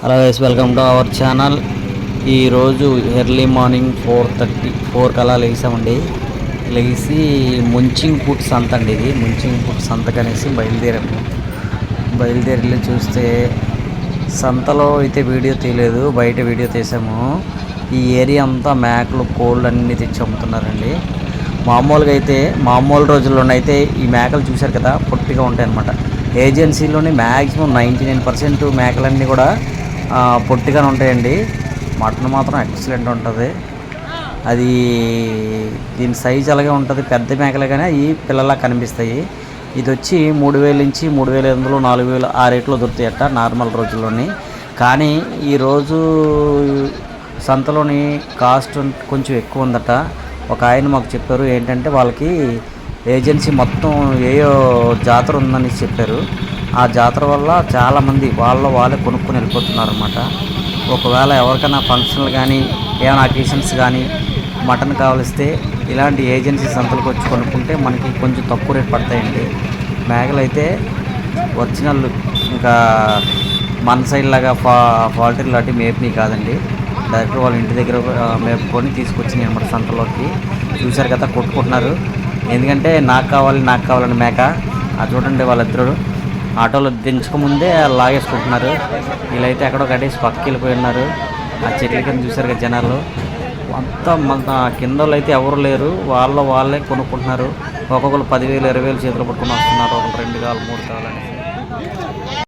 Hello guys welcome to our channel ఈరోజు early morning four thirty four కల్లా లేసామండి లేచి ముంచింగ్ పుట్ సంత అండి ఇది. ముంచింగ్ పుట్ సంతకనేసి బయలుదేరాము. బయలుదేరి వెళ్ళి చూస్తే సంతలో అయితే వీడియో తీయలేదు బయట వీడియో తీసాము. ఈ ఏరియా అంతా మేకలు కోళ్ళు అన్నీ తెచ్చి అమ్ముతున్నారండి. మామూలుగా అయితే మామూలు రోజుల్లోనే అయితే ఈ మేకలు చూశారు కదా పొట్టిగా ఉంటాయి అన్నమాట ఏజెన్సీలోని మ్యాక్సిమం నైంటీ నైన్ పర్సెంట్ మేకలన్నీ కూడా పొట్టిగానే ఉంటాయండి. మటన్ మాత్రం ఎక్సలెంట్ ఉంటుంది. అది దీని సైజ్ అలాగే ఉంటుంది. పెద్ద మేకలుగానే ఈ అవి పిల్లలా కనిపిస్తాయి. ఇది వచ్చి మూడు వేల నుంచి మూడు వేల ఐదు వందలు నాలుగు వేలు ఆ రేట్లో దొరుకుతాయట నార్మల్ రోజుల్లోని. కానీ ఈరోజు సంతలోని కాస్ట్ కొంచెం ఎక్కువ ఉందట. ఒక ఆయన మాకు చెప్పారు ఏంటంటే వాళ్ళకి ఏజెన్సీ మొత్తం ఏయో జాతర ఉందని చెప్పారు. ఆ జాతర వల్ల చాలామంది వాళ్ళ వాళ్ళే కొనుక్కొని వెళ్ళిపోతున్నారు అనమాట ఒకవేళ ఎవరికైనా ఫంక్షన్లు కానీ ఏమైనా అకేషన్స్ కానీ మటన్ కావలిస్తే ఇలాంటి ఏజెన్సీ సంతలకు వచ్చి కొనుక్కుంటే మనకి కొంచెం తక్కువ రేట్ పడతాయండి. మేకలు అయితే ఒరిజినల్ ఇంకా మన సైడ్ లాగా ఫా ఫాల్టీ లాంటి మేపుని కాదండి. డైరెక్ట్ వాళ్ళ ఇంటి దగ్గర మేపుకొని తీసుకొచ్చినాయి అనమాట సంతలోకి. చూశారు కదా కొట్టుకుంటున్నారు. ఎందుకంటే నాకు కావాలి నాకు కావాలని మేక. అది చూడండి వాళ్ళిద్దరు. ఆటోలో దించకముందే లాగేసుకుంటున్నారు. వీళ్ళైతే ఎక్కడో కట్టేసి పక్కకి వెళ్ళిపోయి ఉన్నారు ఆ చెట్ల కింద చూశారు కదా జనాలు. అంతా మన కింద అయితే ఎవరు లేరు. వాళ్ళ వాళ్ళే కొనుక్కుంటున్నారు. ఒక్కొక్కరు పదివేలు ఇరవై వేలు చేతులు పట్టుకొని వస్తున్నారు. ఒకరు రెండు కాలు మూడు కావాలని